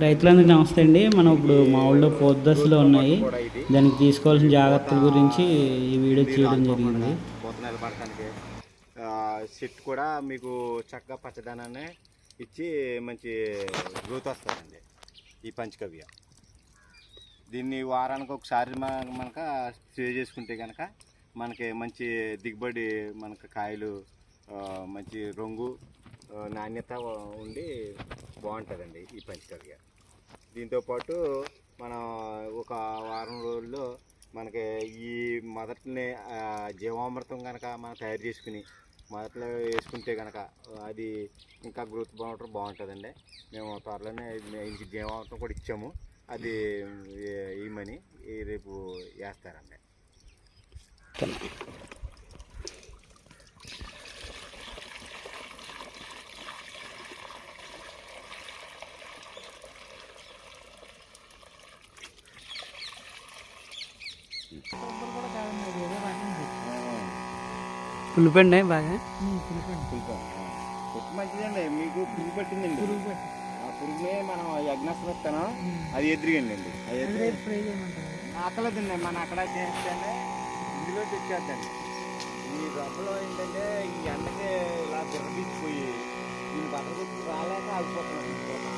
రైతులందరికీ నమస్తే అండి. మనం ఇప్పుడు మా ఊళ్ళో పోద్దశలో ఉన్నాయి. దానికి తీసుకోవాల్సిన జాగ్రత్తల గురించి ఈ వీడియో చేయడం జరిగింది. చెట్టు కూడా మీకు చక్కగా పచ్చదనాన్ని ఇచ్చి మంచి గ్రోత్ వస్తుందండి ఈ పంచకవ్య. దీన్ని వారానికి ఒకసారి మన- మనక స్ప్రే చేసుకుంటే కనుక మనకి మంచి దిగుబడి మనకు కాయలు మంచి రంగు నాణ్యత ఉండి బాగుంటుందండి ఈ పంచకవ్య దీంతోపాటు మనం ఒక వారం రోజుల్లో మనకి ఈ మొదటినే జీవామృతం కనుక మనం తయారు చేసుకుని మొదట్లో వేసుకుంటే కనుక అది ఇంకా గ్రోత్ బాగుంటుంది బాగుంటుందండి. మేము త్వరలోనే ఇంక జీవామృతం కూడా ఇచ్చాము. అది ఇమ్మని రేపు వేస్తారండి. పులిపండి బాగా? పులిపండి మంచిదండి మీకు పురుగు పట్టిందండి. పురుగు ఆ పురుగునే మనం యజ్ఞాసం వస్తాను అది ఎదురుగండి అండి ఆకలేదండి మనం అక్కడ చేస్తే ఇందులో తెచ్చేద్దండి. ఈ రొప్పలో ఏంటంటే ఈ ఎండకి ఇలా బిర్రబిచ్చిపోయి దీని బట్టలు రాలేక ఆగిపోతున్నాం.